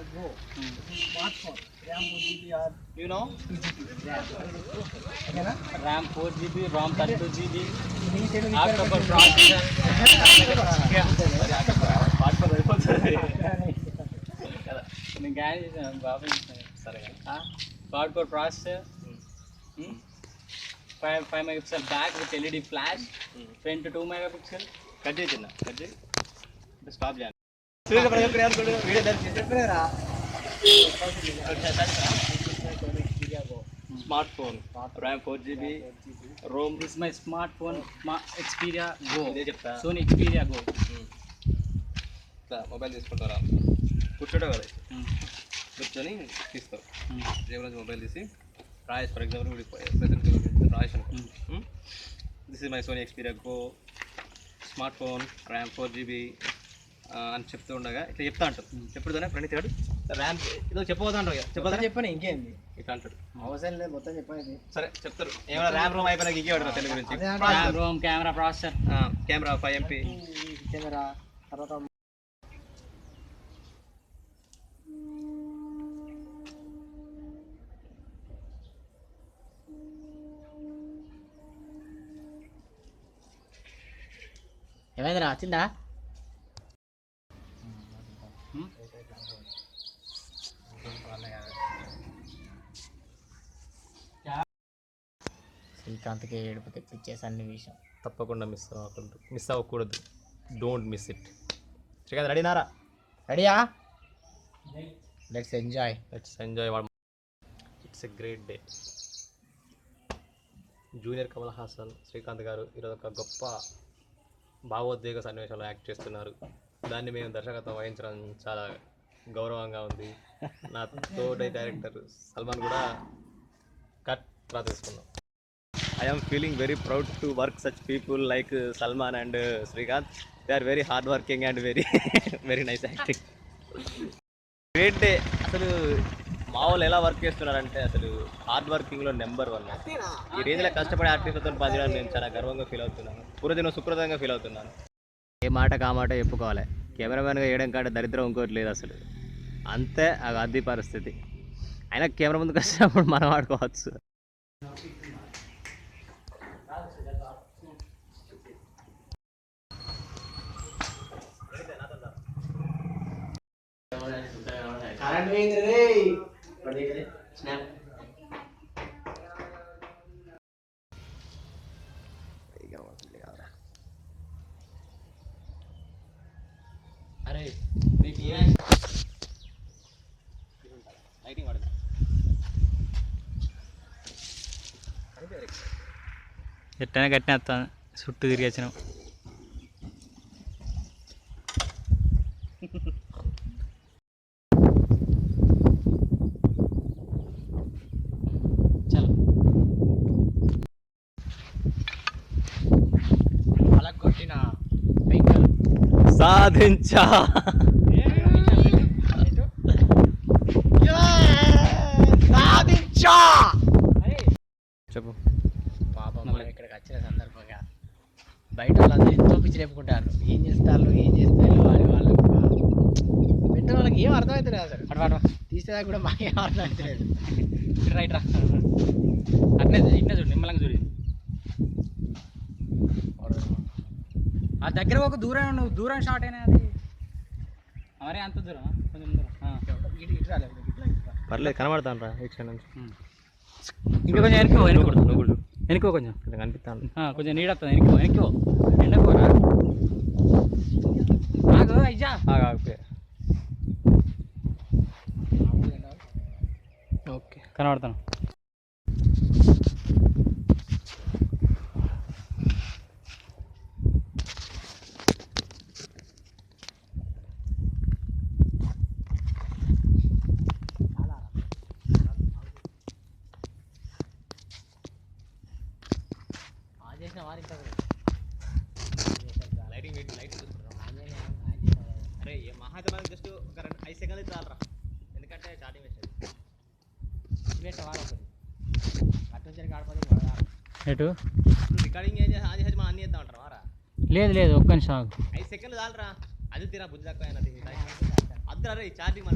Xperia Go. Smartphone. RAM 4 GB or you know 2 GB RAM. ఓకేనా RAM four GB RAM thirty two GB నీ Telugu October processor వాటితో అయిపోతుంది కదా నేను gain చేసాను బాబాయ్ సరే quad core processor five five megapixel back with LED flash front two megapixel cut చేయి చిన్న కట్ చేయి స్టాప్ చేయండి Surya video చెప్పలేరా smartphone RAM four GB ROM is my smartphone Xperia go చెప్తా సోనీ ఎక్స్పీరియా గో మొబైల్ తీసుకుంటారా కూర్చోటో కదా కూర్చొని తీస్తావు జేబులో మొబైల్ తీసి రాయస్ for example present Royce this is my Sony Xperia go smartphone RAM four GB అని చెప్తూ ఉండగా ఇట్లా చెప్తా అంటాడు చెప్పుడుతోనే ప్రణీత్ గారు ర్యామ్ ఏదో చెప్పబోతా అంటారు కదా చెప్పదా చెప్పని ఇంకేంది? ఇట్లా అంటాడు అవసరం లేదు మొత్తం చెప్పనేది సరే చెప్తారు. ఏమైనా ర్యామ్ రోమ్ అయిపోయినాక ఇంకే వాడతారు తెలుగు గురించి. RAM ROM camera processor camera five MP. Camera తర్వాత ఏమైందిరా వచ్చిందా? శ్రీకాంత్కి ఏడుపు తెప్పించే సన్నివేశం. తప్పకుండా మిస్ అవ్వకూడదు. మిస్ అవ్వకూడదు. డోంట్ మిస్ ఇట్ శ్రీకాంత్ రెడీనారా రెడీయా? లెట్స్ ఎంజాయ్ లెట్స్ ఎంజాయ్ వాడు. It's a great day junior Kamal Haasan Srikanth garu ఈరోజు ఒక గొప్ప భావోద్వేగ సన్నివేశంలో యాక్ట్ చేస్తున్నారు. దాన్ని మేము దర్శకత్వం వహించడం చాలా గౌరవంగా ఉంది. నా తోటి డైరెక్టర్ సల్మాన్ కూడా కట్ రా తీసుకున్నాం. I'm feeling very proud to work such people like Salman and Srikanth they are very hard working and very very nice acting great day అసలు మా వాళ్ళు ఎలా వర్క్ చేస్తున్నారంటే అసలు హార్డ్ వర్కింగ్లో నెంబర్ వన్ ఈ రేంజ్లో కష్టపడే ఆర్టిస్ట్లతో పనిచేయడం నేను చాలా గర్వంగా ఫీల్ అవుతున్నాను. పూర్వదిన సుకృతంగా ఫీల్ అవుతున్నాను. ఏ మాట కా మాట చెప్పుకోవాలి. కెమెరామెన్గా వేయడం కాడ దరిద్రం ఇంకోటి లేదు అసలు. అంతే అది అది పరిస్థితి. అయినా కెమెరా ముందుకు వచ్చినప్పుడు మనం ఆడుకోవచ్చు. కరెంట్ పోయింది రే స్నాప్ అరే మీకు లైటింగ్ వాడదు ఎట్టనే కట్టిన వస్తాను చుట్టూ తిరిగి వచ్చినాం చలో అలా కొట్టిన వెహికల్ సాధించా సాధించా! చెప్పు. పాపం మనం ఇక్కడికి వచ్చిన సందర్భంగా బయట వాళ్ళందరూ ఎంతో పిచ్చి లేపుకుంటారు. ఏం చేస్తారు ఏం చేస్తారు వాడి వాళ్ళు పెట్టిన వాళ్ళకి ఏం అర్థమవుతలేదు అసలు. అటు అటు తీసేదాకా కూడా మాకు అర్థమవుతలేదు రైట్ రా. అట్నే ఇట్నే చూడు నిమ్మలంగా చూడు ఆ దగ్గర ఒక దూరం నువ్వు దూరం షార్ట్ అయినా అది? మరీ అంత దూరం కొంచెం దూరం. ఇటు ఇటు ఇటు. పర్లేదు కనబడతాను రా ఇచ్చిన నుంచి. ఇంకా కొంచెం వెనక్కి వెనక్కి. నువ్వు కూడా వెనక్కి కొంచెం. కనిపిస్తాను కొంచెం నీడ వస్తుంది వెనక్కి వెనక్కి పో. ఎండకు పోరా? ఆగు అయ్యా ఆగిపోయా ఓకే కనబడతాను ఆన్ చేసిన వారి లైటింగ్ పెట్టి లైట్ అరే ఏ మహాత్మా జస్ట్ ఒక రెండు ఐదు సెకండ్లు చాలరా. ఎందుకంటే చాటింగ్ వేసేది ఇవేట వారు ఒకటి అటు నుంచి ఆడపడి ఎటు? రికార్డింగ్ ఏం చేసి చేసి మనం అన్ని చేద్దాం అంటారా రా లేదు లేదు ఒక్క నిమిషం ఆగు. ఐదు సెకండ్లు చాలరా. అది తీరా బుద్ధి తక్కువ అయినా అది పక్కన రే చార్జింగ్ మన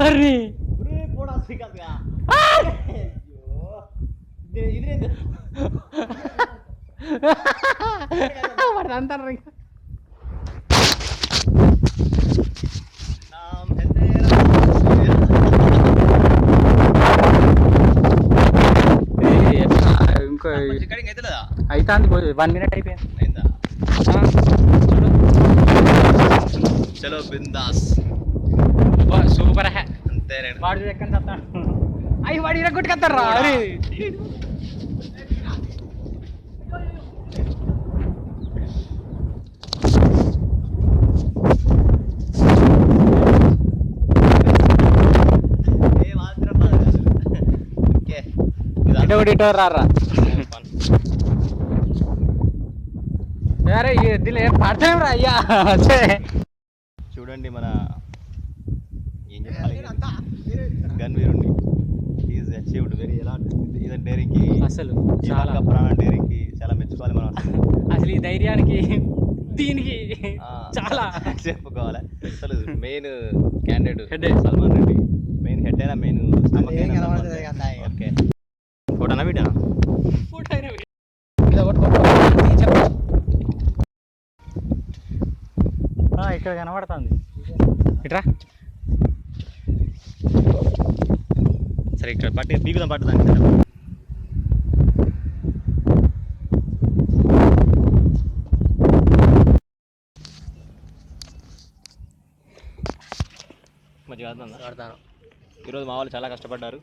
ఓరి పోడా శ్రీకాంత్ వాడు అంటారు ఇక. ఇంకో అయితే అంది వన్ మినిట్ అయిపోయింది. చలో బిందాస్. సూపర్ హే. అంతే వాడు ఎక్కడ చెప్తాను అయ్యి వాడు ఇరగొట్టుకొస్తారు అరే. ఒకటి ఇటు రారా? అరే దీనిలో ఏం పడతాం రా అయ్యా. చూడండి మన ఏం చెప్పాలి. గన్ వీరుండి ఈజ్ అచీవ్డ్ వెరీ ఎలా ఇది డేరింగ్కి అసలు ఈ చాలా. ప్రాణ డేరింగ్కి చాలా మెచ్చుకోవాలి మనం. అసలు ఈ ధైర్యానికి దీనికి చాలా. చెప్పుకోవాలి? అసలు main candidate Head. Salman Reddy. Main head అయినా మెయిన్. ఓకే ఫోటోనా చెప్తా. ఆ, ఇక్కడ కనబడుతుంది. ఇట్రా. సరే ఇక్కడ పట్టి బీగుదాం పట్టు దానికి మంచిగా ఆడుతుందా ఈరోజు మా వాళ్ళు చాలా కష్టపడ్డారు.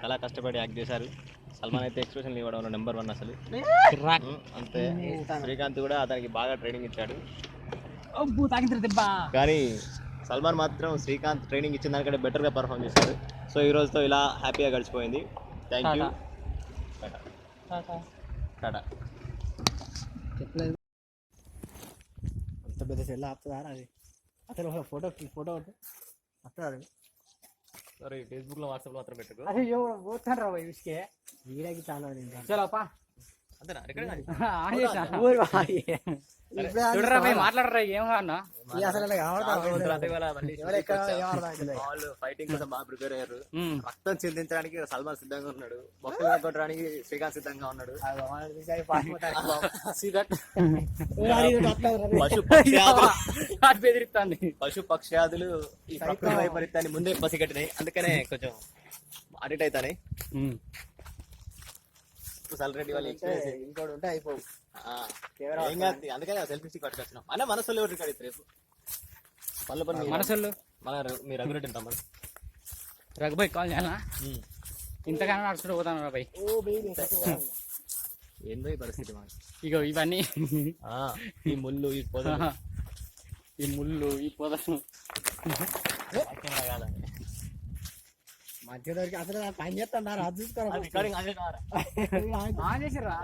చాలా కష్టపడి యాక్ట్ చేశారు. సల్మాన్ అయితే ఎక్స్ప్రెషన్ ఇవ్వడం నెంబర్ వన్ అసలు. అంతే. శ్రీకాంత్ కూడా అతనికి బాగా ట్రైనింగ్ ఇచ్చాడు. కానీ సల్మాన్ మాత్రం శ్రీకాంత్ ట్రైనింగ్ ఇచ్చిన దానికంటే బెటర్గా పర్ఫామ్ చేశాడు. సో ఈ రోజుతో ఇలా హ్యాపీగా గడిచిపోయింది. Thank you tata. చెప్పలేదు. అంత పెద్ద సెల్ ఆపుతుందా అది? అసలు ఒక ఫోటో ఫోటో వస్తుంది సరే ఫేస్బుక్లో వాట్సాప్లో మాత్రం పెట్టుకో. ఎవరు పోతాను రా విసుకే వీడియోకి చాలా ఇంకా మాట్లాడరా. వాళ్ళు ఫైటింగ్ కోసం బాగా ప్రిపేర్ అయ్యారు. రక్తం చిందించడానికి సల్మాన్ సిద్ధంగా ఉన్నాడు. బొక్కలు కొట్టడానికి శ్రీకాంత్ సిద్ధంగా ఉన్నాడు. పశు బెదిరిస్తుంది పశు పక్ష్యాదులు ఈ ప్రకృతి వైపరీత్యాన్ని ముందే పసిగట్టినాయి. అందుకనే కొంచెం అడిట్ అవుతాయి సల్రెడ్డి వాళ్ళు? ఇంకోటి ఉంటే అయిపోవు. ఆ, ఏం కాదు అందుకనే సెల్ఫీ స్టిక్ పట్టుకొచ్చినాం. మన మనసులో ఎవరు రికార్డ్ రేపు? పళ్ళు పని మీ- మనసులు మన మీ రఘురెడ్డి తమ్ముడు రఘుబాయ్ కాల్ చేయాలా? ఇంతగానో నడుచుకుంటూ పోతాను రా బాయ్ ఓ బేబీ ఏందో ఈ పరిస్థితి మాకు ఇగో ఇవన్నీ. ఆ, ఈ ముళ్ళు ఈ పొదలు. ఈ ముళ్ళు ఈ కాదండి. మధ్య దొరికి అసలు పని చేస్తాను అది చూసుకోరా? ఆన్ చేసిర్రా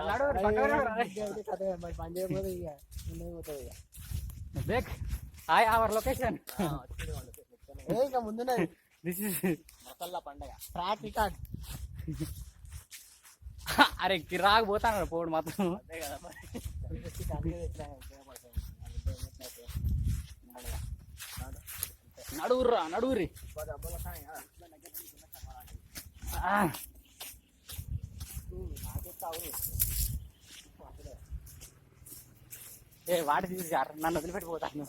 పని చేయకపోతే ఇక పోతుంది ఇక. Bake hi our location. ఏ ఇంకా ముందునే దిస్ ఇస్ మొసళ్ళ పండగ. ట్రాక్ రికార్డ్ అరే కిరాకు పోతాను పోడు మాత్రం. నడువుర్రా నడువురి. ఏ వాటి తీసి నన్ను వదిలిపెట్టిపోతాను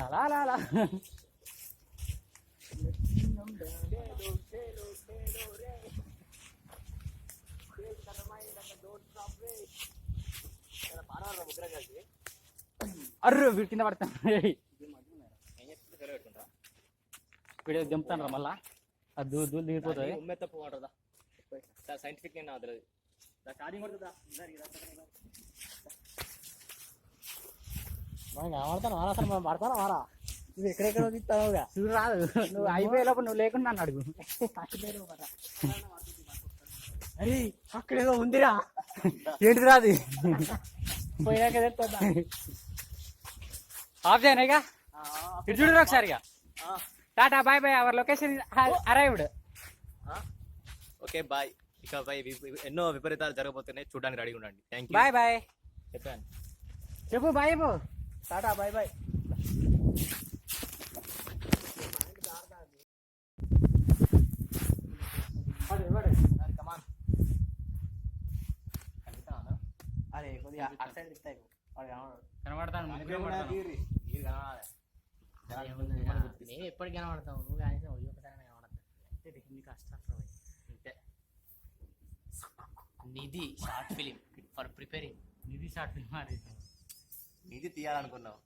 అలా అలా అలా అర్రు వీడి కింద పడతాను ఏయ్. వీడియో దింపుతాను రా మళ్ళా. అది దూ దూలు దిగిపోతుంది. దాన్ని ఉమ్మెత్త పువ్వు అంటారు దా. చాలా సైంటిఫిక్ నేను మనం కనబడతాను వారా అసలు మనం పడతాను వారా నువ్వు ఎక్కడెక్కడ తీస్తావు చూడు రాదు. నువ్వు అయిపోయేలోపు నువ్వు లేకుండా అడుగు. అరే అక్కడేదో ఉందిరా. ఏంటిది రాదు? పోయాక తెలుస్తుందా ఆఫ్ చేయనాయిగా ఇటు చూడరు ఒకసారిగా tata bye bye our location arrived okay bye ఇకపై వి- ఎన్నో విపరీతాలు జరగబోతున్నాయి. చూడడానికి రెడీగా ఉండండి. థ్యాంక్ యూ బాయ్ బాయ్ చెప్పాను చెప్పు బాయ్ చెప్పు. టాటా బాయ్ బాయ్ అరే కొద్దిగా అటు సైడ్ తిప్పుతాయి. కనబడతాను మేము ఎప్పటికి కనబడతాం నువ్వు కానీ ఒకసారి కనబడతావు అంటే నీకు కష్టం అంతే Nidhi short film for preparing. ఇది షార్ట్ ఫిల్మ్ మరి ఇది తీయాలనుకున్నాం.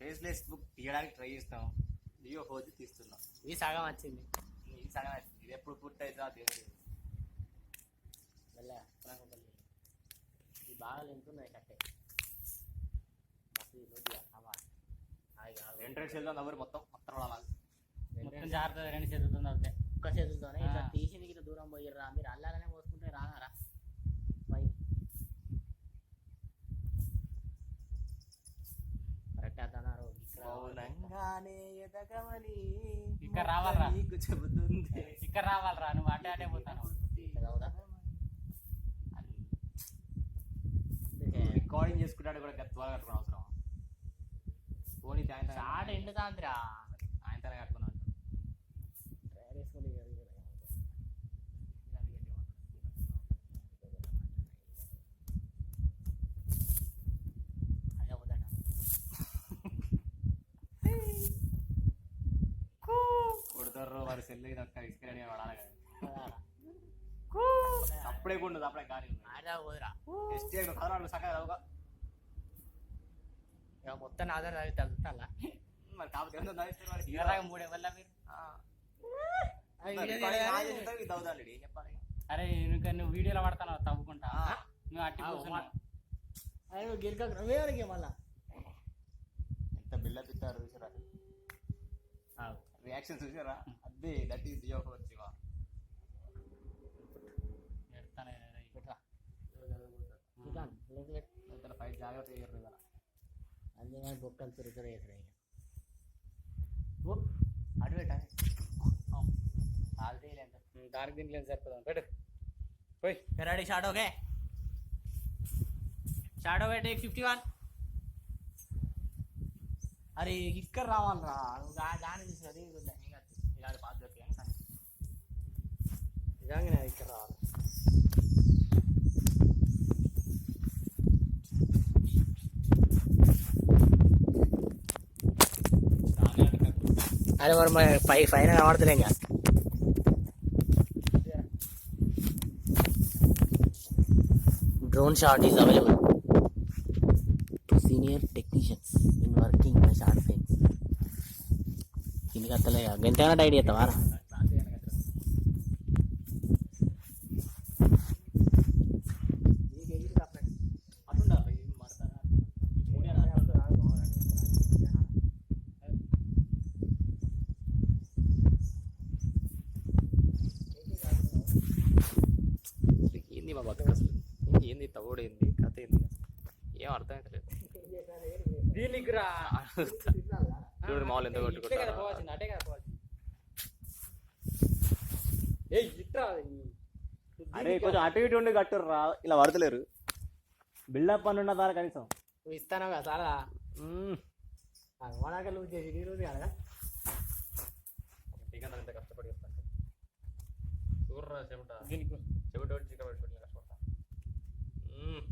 ఫేస్లెస్ బుక్ తీయడానికి ట్రై చేస్తాం. లియో ఫోర్ తీస్తున్నాం. ఇది సగం వచ్చింది. ఇది సగం ఇది ఎప్పుడు పూర్తి అవుతుందో తెలియదు. ఒకటి ఇది బాగా లెంతున్నది కట్టే. రెండు చేద్దాం ఎవరు మొత్తం మొత్తం రావాలి. మొత్తం జాగ్రత్త రెండు చేతులతో అవుతే ఒక్క చేతులతోనే. ఇట్లా. తీసింది ఇట్లా దూరం పోయిర్రా. మీరు అల్లాలనే పోసుకుంటే రానారా? పై కరెక్ట్ అన్నారు మౌనంగానే ఎదగమని ఇక్కడ రావాలిరా. నీకు చెబుతుంది. ఇక్కడ రావాలిరా. నువ్వు అటే అటే పోతాను రికార్డింగ్ చేసుకుంటాడు కూడా గత త్వరగా కట్టుకుని అవసరం పోనీ ఆయన షార్ట్ ఎండుతాందిరా ఆయన తన వద్దట. కొడతారు వారి సెల్ ఒక్క ఇసుకని వాడాలి కదా? అప్పుడే ఉండదు అప్పుడే కానీ ఆడా వదిరా. ఇక మొత్తం ఆధార్ చదివి తగ్గుతాలా మరి కాకపోతే ఎంత మూడు ఎవరిలా మీరు? చెప్పాలి అరే నువ్వు నువ్వు వీడియోలో పడతాను తవ్వుకుంటా. నువ్వు అట్టి అరే నువ్వు గెలుక నువ్వే వరకే మళ్ళా? ఎంత బిల్డప్ ఇస్తారు చూసారా? రియాక్షన్ చూసారా? అదే దట్ ఈస్ జియో ఫోర్ జీవా ఎడతానే రే. పెట్టరా? ఇంకా లింక్ పెట్టు ఫైట్ జాగ్రత్త చేయరు కదా. అందుకని బొక్కలు తురుతురు వేసారు ఇక ఓ అటు పెట్టా ఆల్తే లేదు ఉమ్, దానికి దీంట్లో ఏం సరిపోదాం పెట్టు పోయి ready shadow okay shadow take fifty one అరే ఇక్కడ రావాలరా నువ్వు దా- దాన్ని తీసుకురా ఇలాంటి బాధ్యత నిజంగానే ఇక్కడ రావాలి అరే మరి మరి పై పైన కనబడతలే ఇంకా. Drone shot is available to senior technicians in working my short films దీనికి అత్తలే ఎంతైనా డైడ్ చేస్తావారా అటుండాలి మాడతారా ఏంది మా బతుకు అసలు ఏంది తవ్వుడు ఏంది కథ ఏంది ఏం అర్థం అవుతలేదు దీనికి రా కొట్టుకుంటారు? పోవాల్సింది అటే కదా పోవాల్సింది. ఏయ్ ఇట్రా అరే కొంచెం అటు ఇటు ఉండి కట్టురు రా ఇలా పడతలేరు. బిల్డప్ అని ఉన్న దాని కనీసం. నువ్వు ఇస్తాను కదా చాలా మనక నువ్వు చేసి ఈ రోజు కదా. ఎంత కష్టపడి వస్తాను. చూడరా చెమట. దీనికి. చెమట వచ్చి చిక్కబడి చూడలే కష్టపడతా.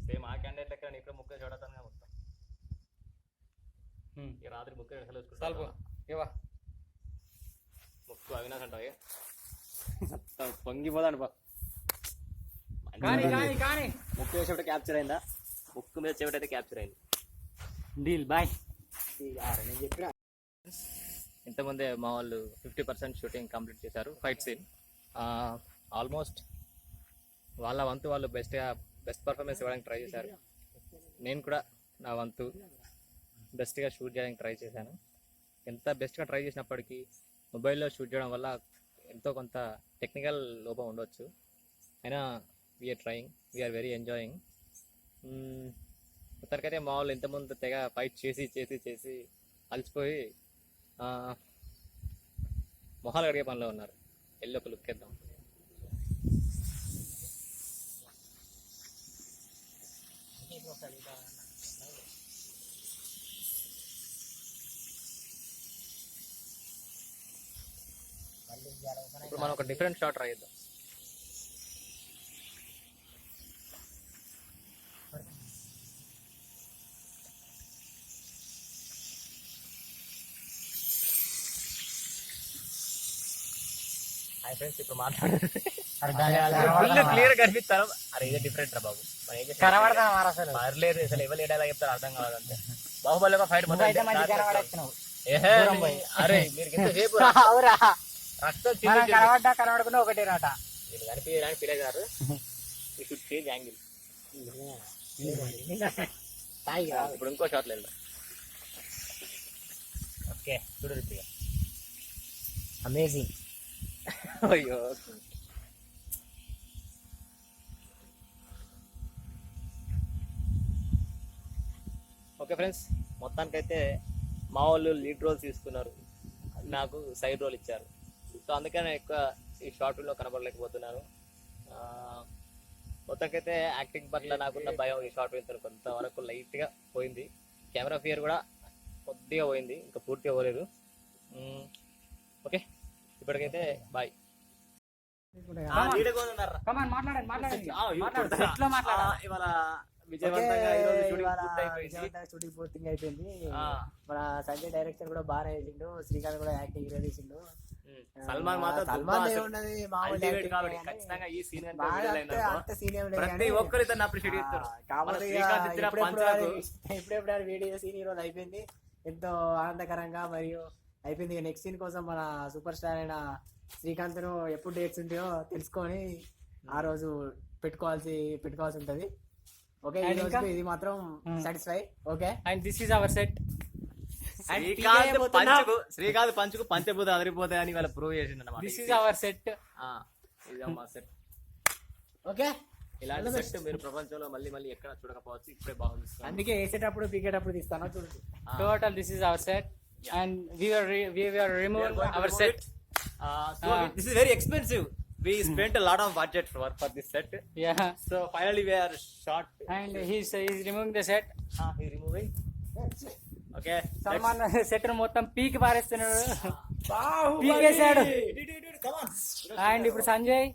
సేమ్ ఆ క్యాండిడేట్ లెక్క నేను ఇప్పుడు ముక్క చూడతాను మొత్తం. ఈ రాత్రి ముక్క అసలు ముక్కు అవినాశ్ అంటావు పొంగిపోదాను బా కానీ కానీ కానీ. ముక్కు వేసేట క్యాప్చర్ అయిందా? ముక్కు మీద చెవిట అయితే క్యాప్చర్ అయింది. డీల్ బాయ్ నేను చెప్పిన. ఇంతకుముందే మా వాళ్ళు ఫిఫ్టీ పర్సెంట్ షూటింగ్ కంప్లీట్ చేశారు ఫైట్ సీన్ ఆల్మోస్ట్ వాళ్ళ వంతు వాళ్ళు బెస్ట్గా బెస్ట్ పర్ఫార్మెన్స్ ఇవ్వడానికి ట్రై చేశారు. నేను కూడా నా వంతు బెస్ట్గా షూట్ చేయడానికి ట్రై చేశాను. ఎంత బెస్ట్గా ట్రై చేసినప్పటికీ మొబైల్లో షూట్ చేయడం వల్ల ఎంతో కొంత టెక్నికల్ లోపం ఉండొచ్చు. అయినా we are trying we are very enjoying ఇతరకైతే మా వాళ్ళు ఇంతకుముందు తెగ ఫైట్ చేసి చేసి చేసి అలసిపోయి మొహాలు కడిగే పనిలో ఉన్నారు. వెళ్ళి ఒక లుక్ ఇద్దాం ఇప్పుడు మనం ఒక డిఫరెంట్ షాట్ ట్రై చేద్దాం హాయ్ ఫ్రెండ్స్ ఇప్పుడు మాట్లాడారు క్లియర్ కనిపిస్తారు అరే ఇదే డిఫరెంట్ రా బాబు. పర్లేదు అసలు ఎవరు ఏడా చెప్తారు అర్థం కావాలంటే బాహుబలి ఒక ఫైట్ అరే మీరు మనం. కనబడ్డా కనబడకుండా ఒకటే రాట. కనిపించడానికి ఫీల్ షుడ్ చేంజ్ యాంగిల్. ఇప్పుడు ఇంకో షాట్ లేదు ఓకే చూడు రిప్పిగా అమేజింగ్ అయ్యో. ఓకే ఫ్రెండ్స్ మొత్తానికైతే మా వాళ్ళు లీడ్ రోల్ తీసుకున్నారు. నాకు సైడ్ రోల్ ఇచ్చారు. సో అందుకే నేను ఎక్కువ ఈ షార్ట్ ఫిల్మ్లో కనబడలేకపోతున్నాను. ఆ, మొత్తానికైతే యాక్టింగ్ పట్ల నాకున్న భయం ఈ షార్ట్ ఫిల్మ్ కొంతవరకు లైట్గా పోయింది. కెమెరా ఫియర్ కూడా కొద్దిగా పోయింది ఇంకా పూర్తిగా పోలేదు. ఓకే ఇప్పటికైతే బాయ్. మాట్లాడండి మాట్లాడండి. ఇవాళ షూటింగ్ షూటింగ్ పూర్తిగా అయిపోయింది. ఆ, మన సంజయ్ డైరెక్షన్ కూడా బాగా చేసిండు శ్రీకాంత్ కూడా యాక్టింగ్ హీరో చేసిండు. ఉమ్. సల్మాన్ మాత్రం సల్మాన్ కాబట్టి ఖచ్చితంగా ఈ సీన్ ప్రతి ఒక్కరు ఇతను అప్రిషియేట్ చేస్తారు. అది వీడియో సీన్ ఈ రోజు అయిపోయింది. ఎంతో ఆనందకరంగా మరియు అయిపోయింది. ఇక నెక్స్ట్ సీన్ కోసం మన సూపర్ స్టార్ అయిన శ్రీకాంత్ను ఎప్పుడు డేట్స్ ఉంటాయో తెలుసుకొని ఆ రోజు పెట్టుకోవాల్సి పెట్టుకోవాల్సి ఉంటది. ఓకే? ఇది మాత్రం Hmm. Satisfy okay. And this is our set Srikanth పంచుకు Srikanth పంచుకు పంచభూత అదిరిపోతాయి అని వాళ్ళ ప్రూవ్ చేసింది అన్నమాట దిస్ ఈస్ అవర్ సెట్ మా సెట్ ఓకే. ఇలాంటి సెట్ మీరు ప్రపంచంలో మళ్ళీ మళ్ళీ ఎక్కడ చూడకపోవచ్చు ఇప్పుడే బాగుంది అందుకే వేసేటప్పుడు పీకేటప్పుడు తీస్తాను. చూడండి. Total this is our set and we are we are remove our set this is very expensive we spent a lot of budget for for this set. Yeah so finally we are short. And he's he's removing the set ah he removing. Okay Salman set మొత్తం పీకి పారేస్తున్నాడు! పీకేశాడు. And ఇప్పుడు సంజయ్.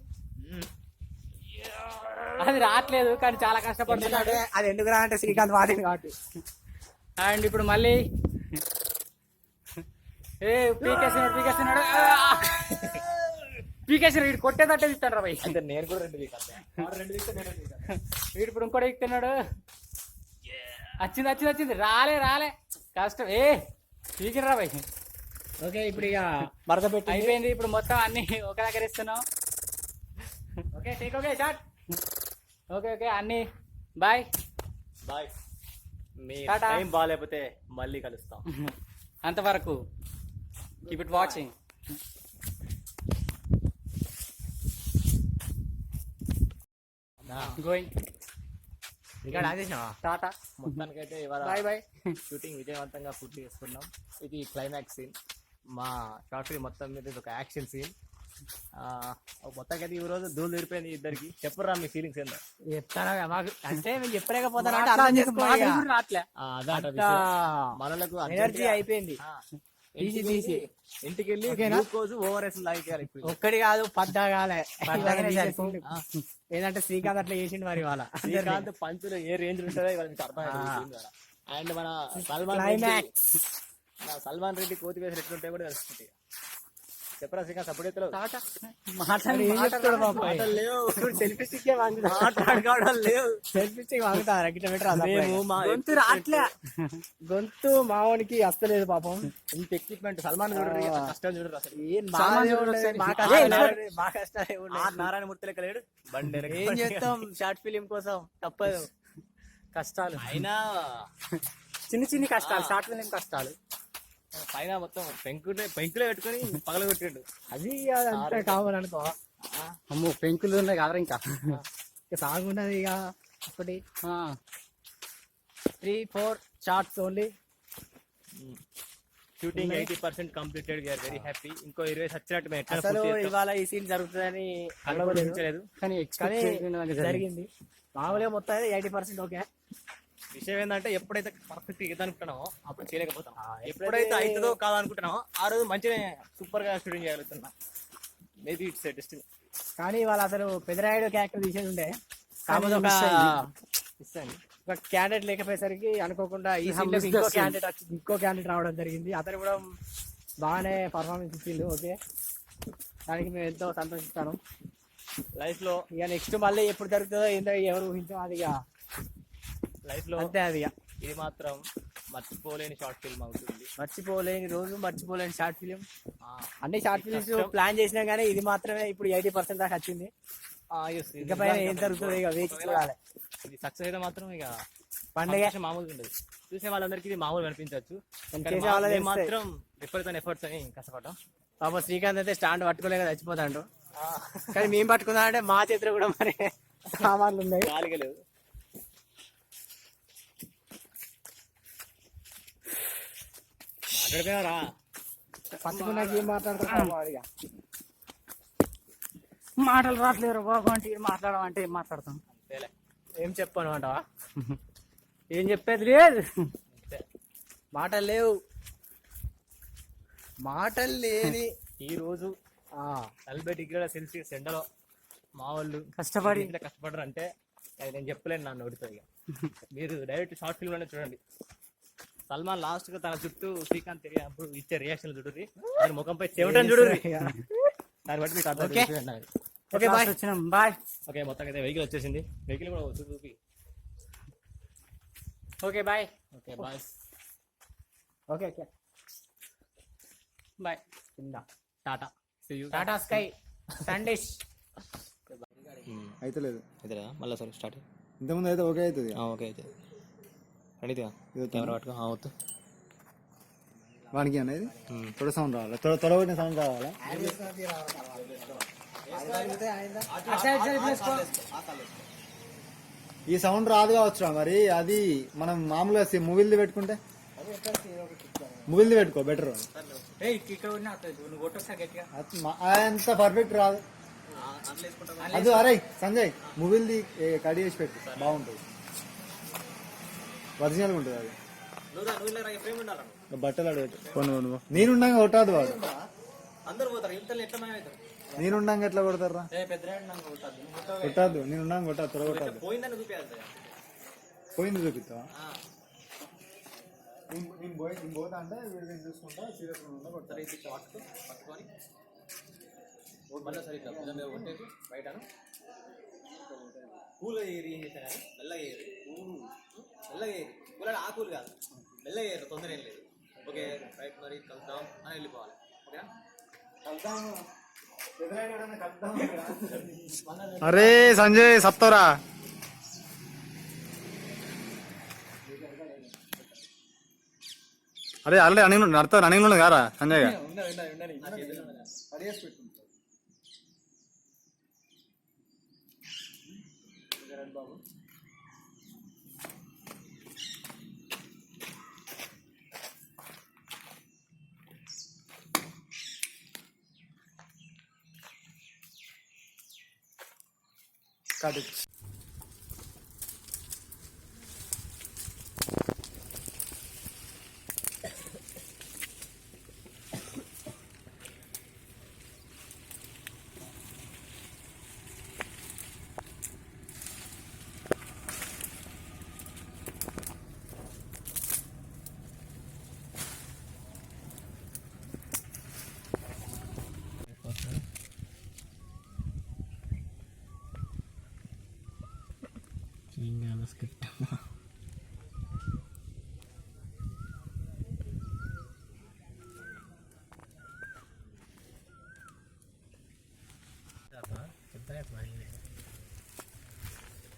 అది రావట్లేదు కానీ చాలా కష్టపడుతున్నాడు. అది ఎందుకు రా అంటే శ్రీకాంత్ వాడింది కాబట్టి. అండ్ ఇప్పుడు మళ్ళీ. ఏ పీకేస్తున్నాడు పీకేస్తున్నాడు. పీకేసిన వీడు కొట్టేదట్టే తీస్తాడు రా భయ్. నేను కూడా రెండు వీడు ఇప్పుడు ఇంకోటి ఎక్కుతున్నాడు. వచ్చింది వచ్చింది వచ్చింది. రాలే రాలే. కష్టం ఏ పీకిరా భయ్ ఓకే ఇప్పుడు ఇక మరద పెట్టి. అయిపోయింది ఇప్పుడు మొత్తం అన్ని ఒక దగ్గర ఇస్తున్నాం okay take okay shot okay okay అన్ని. బాయ్ బాయ్ మీ. టైం బాగాలేకపోతే మళ్ళీ కలుస్తాం. అంతవరకు. కీప్ ఇట్ వాచింగ్ గోయింగ్ ఇక్కడ ఆదేశమా టాటా. మొత్తానికైతే ఇవాళ బాయ్ బాయ్ షూటింగ్ విజయవంతంగా పూర్తి చేసుకున్నాం ఇది క్లైమాక్స్ సీన్ మా షార్ట్ ఫిల్మ్ మొత్తం మీద ఇది ఒక యాక్షన్ సీన్ మొత్తానికైతే ఈ రోజు దూలు తీరిపోయింది ఇద్దరికి. చెప్పరా మీ ఫీలింగ్స్ ఏందో? చెప్తానా? మాకు అంటే మేము చెప్పలేకపోతాను. మనలకు ఎనర్జీ అయిపోయింది. తీసి ఇంటికి తీసి. ఇంటికి వెళ్ళి? గ్లూకోజ్ ఓఆర్ఎస్ లాగేయాలి ఒక్కడి కాదు పద్దాగాలే. ఏంటంటే శ్రీకాంత్ అట్లా చేసిండు మరి వాళ్ళ శ్రీకాంత్ పంచులు ఏ రేంజ్ ఉంటుందో ఇవాళ మీకు అర్థమైంది అండ్ మన సల్మాన్ సల్మాన్ రెడ్డి కోతి వేసిన ఎట్లుంటే కూడా తెలుస్తుంది. చెప్పరా సెల్ఫీ స్టిక్ మాట్లాడుకోవడం లేవు. సెల్ఫీ స్టిక్ రాట్లే. గొంతు మావోనికి వస్తలేదు పాపం. ఇంత ఎక్విప్మెంట్ సల్మాన్ చూడరు కష్టం చూడరు అసలు. ఏం. మా కష్టాలు. నారాయణ మూర్తి లెక్క లేడు? బండి ఏం చేస్తాం? షార్ట్ ఫిలిం కోసం. తప్పదు. కష్టాలు. అయినా చిన్న చిన్న కష్టాలు షార్ట్ ఫిలిం కష్టాలు. పైన మొత్తం పెంకులే పెంకులే పెట్టుకొని పగలగొట్టిండు అది అంతా కావాలి అనుకో. అమ్మో పెంకులు ఉన్నాయి కదా ఇంకా. ఇక సాగున్నది ఇక. ఒకటి three four shorts only. Shooting eighty percent completed we are very happy ఇంకో ఇరవై సచ్చినట్టు మేము ఎట్లా అసలు. ఇవాళ ఈ సీన్ జరుగుతుందని అనుకోలేదు. కానీ కానీ జరిగింది. మామూలుగా మొత్తం ఎయిటీ పర్సెంట్ ఓకే. విషయం ఏంటంటే ఎప్పుడైతే పర్ఫెక్ట్ ఈత అనుకుంటున్నామో అప్పుడు చేయలేకపోతాం. ఎప్పుడైతే- అవుతుందో కాదో అనుకుంటున్నామో ఆ రోజు మంచిగా సూపర్గా షూటింగ్ చేయగలుగుతున్నా మేబీ ఇట్స్ డెస్టినీ కానీ వాళ్ళు అసలు పెదరాయుడు క్యారెక్టర్ తీసేది ఉండే. కాకపోతే ఒక క్యాండిడేట్ లేకపోయేసరికి అనుకోకుండా ఈ miss ఇంకో. క్యాండిడేట్ వచ్చి ఇంకో క్యాండిడేట్ రావడం జరిగింది. అతను కూడా బాగానే పర్ఫార్మెన్స్ ఇచ్చిండు ఓకే దానికి మేము ఎంతో సంతోషిస్తాను లైఫ్లో ఇక నెక్స్ట్ మళ్ళీ ఎప్పుడు జరుగుతుందో ఏందో ఎవరు ఊహించాం అది ఇక లైఫ్లో అంతే అది ఇక. ఇది మాత్రం మర్చిపోలేని షార్ట్ ఫిల్మ్ అవుతుంది. మర్చిపోలేని రోజు మర్చిపోలేని షార్ట్ ఫిలిం ఆ, అన్ని షార్ట్ ఫిలిమ్స్. ప్లాన్ చేసినా కానీ ఇది మాత్రమే ఇప్పుడు ఎయిటీ పర్సెంట్ దాకా వచ్చింది. ఇది ఇకపై ఏం జరుగుతుందో ఇక వేచి చూడాలి. ఇది సక్సెస్ అయితే మాత్రం ఇక పండగ మామూలుగా ఉండదు. చూసే వాళ్ళందరికీ ఇది మామూలు అనిపించవచ్చు కానీ కానీ చేసే మా- వాళ్ళది మేము తెలుస్తాయి. మాత్రం విపరీతమైన ఎఫర్ట్స్ అని కష్టపడ్డాం. పాప శ్రీకాంత్ అయితే స్టాండ్ పట్టుకోలేక చచ్చిపోతాడు. కానీ మేము పట్టుకుందాం అంటే మా చేతిలో కూడా మరి సామాన్లు ఉన్నాయి. పట్టుకున్నాక ఏం మాటలు రావట్లేరు బాబు అంటే మాట్లాడమంటే ఏం మాట్లాడతాం? అంతేలే. ఏం చెప్పాను అంటావా? ఏం చెప్పేది లేదు. మాటలు లేవు. మాటలు లేని ఈ రోజు ఆ, నలభై డిగ్రీల సెల్సియస్ ఎండలో మా వాళ్ళు కష్టపడి. ఇంత కష్టపడరు అంటే అది నేను చెప్పలేను నా నోటితో ఇక. మీరు డైరెక్ట్ షార్ట్ ఫిల్మ్లోనే చూడండి. సల్మాన్ లాస్ట్గా తన చుట్టూ శ్రీకాంత్ తిరిగినప్పుడు ఇచ్చే రియాక్షన్ చూడండి దాని ముఖంపై చెమటని చూడండి దాన్ని బట్టి మీకు అర్థం. ఓకే బాయ్ వచ్చినాం. బాయ్ ఓకే మొత్తం అయితే వెహికల్ వచ్చేసింది. వెహికల్ కూడా చూపి చూపి. Okay bye okay bye okay okay bye కింద tata see you Tata sky సండేష్ అయితే లేదు ఇదే మళ్ళీ సరే స్టార్ట్ ఇంతకుముందు అయితే ఓకే అవుతుంది. ఓకే అయితే ఇది కెమెరా పట్టుకో. అవుతు వానికి అనేది తొడ సౌండ్ రావాలి? తొడ తొడగొట్టిన సౌండ్ రావాలా? ఈ సౌండ్ రాదు కావచ్చురా మరి. అది మనం మామూలుగా మూవీలది పెట్టుకుంటే? మూవీలది పెట్టుకో బెటర్ అంత పర్ఫెక్ట్ రాదు. అది అరే సంజయ్ మూవీలది కడి చేసి పెట్టు. బాగుంటుంది. ఒరిజినల్గా ఉంటుంది అది. బట్టలు అడగట్టు నేనుండగా కొట్టాదు వాడు. అందరు పోతారు? ఇంత ఎట్లా అవుతారు? నేనుండగా ఎట్లా కొడతారా కొట్టద్దు నేనుండగా కొట్టదు త్వర కొట్టద్దు పోయిందని చూపించాలి పోయింది చూపిస్తావా? నేను పోయి నేను పోతా అంటే వీడిని చూసుకుంటా సీరియస్ ఇది ఇట్లా పట్టుకో పట్టుకొని. మళ్ళీ సరే ఇట్లా మీద కొట్టేసి బయటను? కూల్ ఏరి ఏం చేశాను కానీ మెల్లగా ఏరి మెల్లగా ఏరి కూల ఆ కూల్ కాదు. మెల్లగా ఏరు తొందర ఏం లేదు. ఓకే రైట్ మరి కలుద్దాం అని వెళ్ళిపోవాలి. ఓకేనా? అరే సంజయ్ సత్తోరా? అరే ఆల్రెడీ అనింగ్ నడతా రన్నింగ్ ఉన్నది కారా సంజయ్ கடுகு గా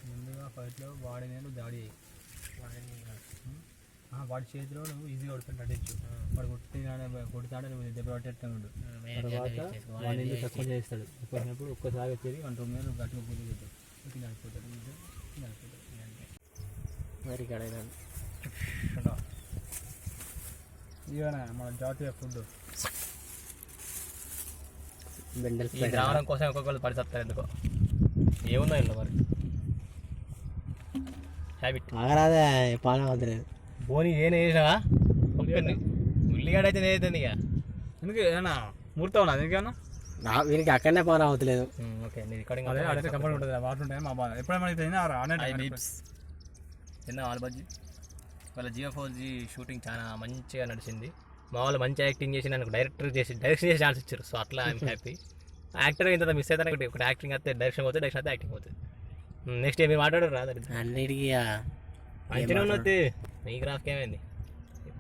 ముందుగా ఫైట్లో వాడి నేను దాడి వాడి చేతిలో నువ్వు ఈజీగా కొడుతుంటే అడ్డించు వాడు కొట్టినాడే కొడుతాడే నువ్వు దెబ్బ పట్టేట్టు తర్వాత వాడిని తక్కువ చేస్తాడు. తక్కువ ఒక్కసారి వచ్చేది వన్ రూమ్ మీద నువ్వు గట్టిగా పూజ కింద ఆడిపోతాడు వెరీ గుడ్ ఇవనా మన జాతీయ ఫుడ్ బెండల్ ఈ రావడం కోసం ఒక్కొక్కరు పడి చెప్తారు ఎందుకో? ఏముందో ఇల్లు మరి? హ్యాబిట్ ఆగరాదే పాన వద్దలేదు పోనీ ఏనే చేసావా ఒక్కరిని ఉల్లిగడ్డ అయితే నేతుంది ఇక. ఎందుకు ఏమన్నా ముహూర్తం ఉన్నది ఎందుకన్నా నా వీరికి అక్కడనే పాన అవుతలేదు ఓకే నీ రికార్డింగ్ అదే అడైతే కంపల్సరీ ఉంటుంది వాటర్ ఉంటాయి మా బాధ. ఎప్పుడైనా మనకి తిన్నా తిన్నా ఆల్ బజ్జీ వాళ్ళ జియో ఫోర్ జీ షూటింగ్ చాలా మంచిగా నడిచింది. మా వాళ్ళు మంచి యాక్టింగ్ చేసి నన్ను డైరెక్టర్ చేసి డైరెక్షన్ చేసి ఛాన్స్ ఇచ్చారు. సో అట్లా ఐఎమ్ హ్యాపీ. యాక్టర్ ఇంత మిస్ అయితే ఒకటి ఒకటి యాక్టింగ్ అయితే డైరెక్షన్ పోతే డైరెక్షన్ అయితే యాక్టింగ్ పోతుంది. నెక్స్ట్ ఏమి మాట్లాడరు రాదు అన్నిటికీ మంచిగా ఉన్నది. నీ గ్రాఫ్కి ఏమైంది?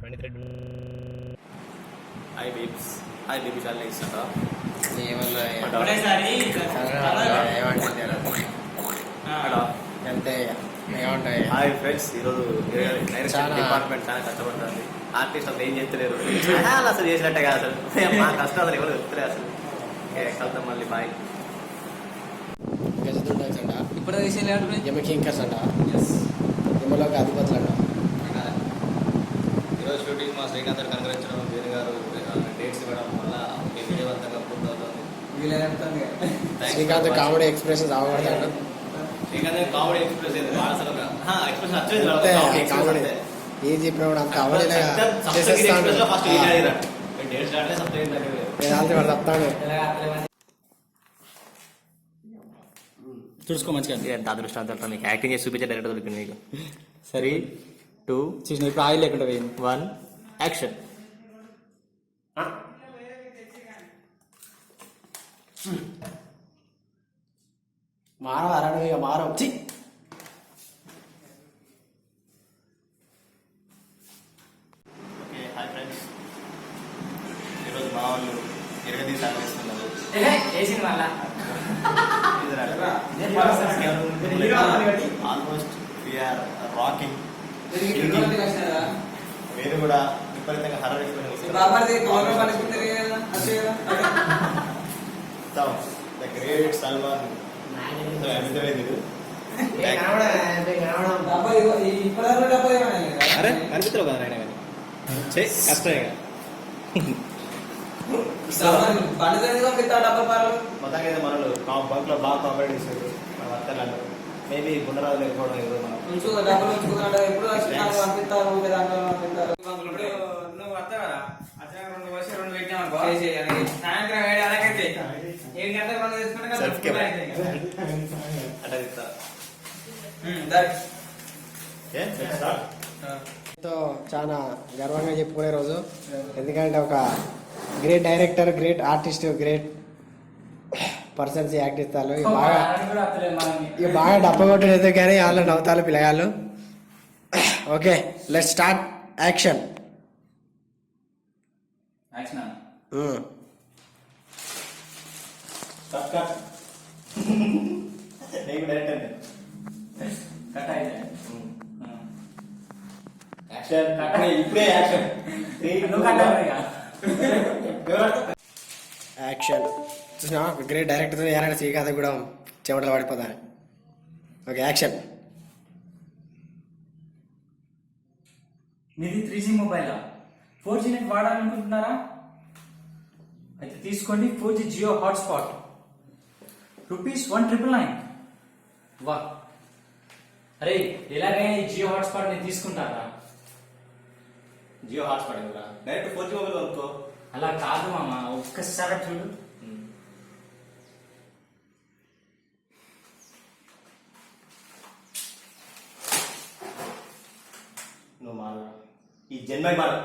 Pandit Reddy hi babes hi baby చాలా ఇస్తారా అంతే ఏమంటాయి? హాయ్ ఫ్రెండ్స్ ఈరోజు డిపార్ట్మెంట్ చాలా కష్టపడుతుంది. ఆర్టిస్ట్ అసలు ఏం చెప్తలేరు. అలా అసలు చేసినట్టే కాదు అసలు. మా కష్టం అసలు ఎవరు చెప్తలేదు అసలు. ఓకే, కలుద్దాం మళ్ళీ బాయ్. గజదుండల్స్ అంట ఇప్పుడు ఎమ్మ కింకర్స్ అంట ఎమ్మలోకి అధిపతులు అంట ఈరోజు షూటింగ్ మా శ్రీకాంత్ గారు కనుగరించడం వేణు గారు డేట్స్ ఇవ్వడం వల్ల విజయవంతంగా పూర్తవుతుంది. Srikanth comedy expressions garu comedy express express comedy ఏం అంత చూసుకో మంచిగా. ఎంత అదృష్టాంతం యాక్టింగ్ చేసి చూపించే డైరెక్టర్ దొరికింది మీకు సరే. టూ. చూసిన ఇప్పుడు ఆయిల్ లేకుండా పోయింది. వన్. యాక్షన్. మారవ అరడు ఇక మారవ. చి ఓకే హాయ్ ఫ్రెండ్స్ ఈరోజు మా వాళ్ళు ఇరగదీసి ఆలోచిస్తున్నారు ఆల్మోస్ట్ వీఆర్ రాకింగ్ మీరు కూడా విపరీతంగా హర్రర్ ద గ్రేట్ సల్మాన్ అరే కనిపిస్తారు కదా ఆయన కానీ కష్టమే మొత్తానికి అయితే మనలు బంక్లో బాగా కాంపరేట్ చేశారు మన వర్కర్లు మేబీ గుండరాజు లేకపోవడం ఏదో మనం. నువ్వు వస్తావరా అచ్చా రెండు వచ్చి రెండు పెట్టామనుకో సాయంత్రం ఏడు అలాగైతే అట్లా చెప్తా చాలా గర్వంగా చెప్పుకునే రోజు. ఎందుకంటే ఒక great director great artist great persons act ఇస్తారు ఇక బాగా ఇక బాగా డబ్బ కొట్టలేదు కానీ వాళ్ళు నవ్వుతారు పిల్లగాళ్ళు. Okay let start action cut cut నేను డైరెక్టర్ యాక్షన్ ఇప్పుడే యాక్షన్ యాక్షన్ చూసినా గ్రేట్ డైరెక్టర్ ఏరైనా శ్రీకాంత్ కూడా చెమటలు పడిపోతాను ఓకే యాక్షన్ మీది three G mobile four G net వాడాలనుకుంటున్నారా? అయితే తీసుకోండి. Four G Jio hotspot rupees one triple nine వా. అరే ఎలాగైనా ఈ జియో హాట్స్పాట్ నేను తీసుకుంటారా? జియో హాట్స్పాట్ కదా డైరెక్ట్ ఫోర్ జీ మొబైల్ అనుకో అలా కాదు మామ ఒక్కసారి చూడు. నువ్వు మారు ఈ జన్మ మారు.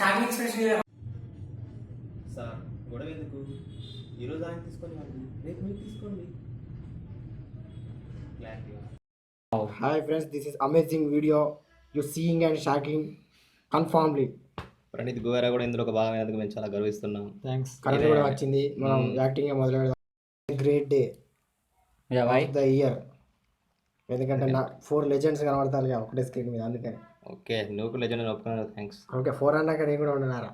షాకింగ్ ఎక్స్ప్రెషన్ సార్ గొడవ ఎందుకు? ఈరోజు ఆయన తీసుకొని రేపు మీరు తీసుకోండి. క్లారిటీగా hi friends this is amazing video you seeing and shocking కన్ఫామ్లీ Praneeth గోవారా కూడా ఇందులో ఒక భాగమైనందుకు మేము చాలా గర్విస్తున్నాం. థ్యాంక్స్ కరెంట్ కూడా వచ్చింది. మనం యాక్టింగ్ మొదలు పెడదాం గ్రేట్ డే ద ఇయర్ ఎందుకంటే నా ఫోర్ లెజెండ్స్ కనబడతాను ఒకటే స్క్రీన్ మీద అందుకని. ఓకే నువ్వు లెజెండ్ ఒప్పుకున్నాను థ్యాంక్స్ ఓకే ఫోర్ అన్నాక నేను కూడా ఉండనారా?